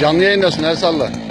Canlı yayındasın Ersal'la.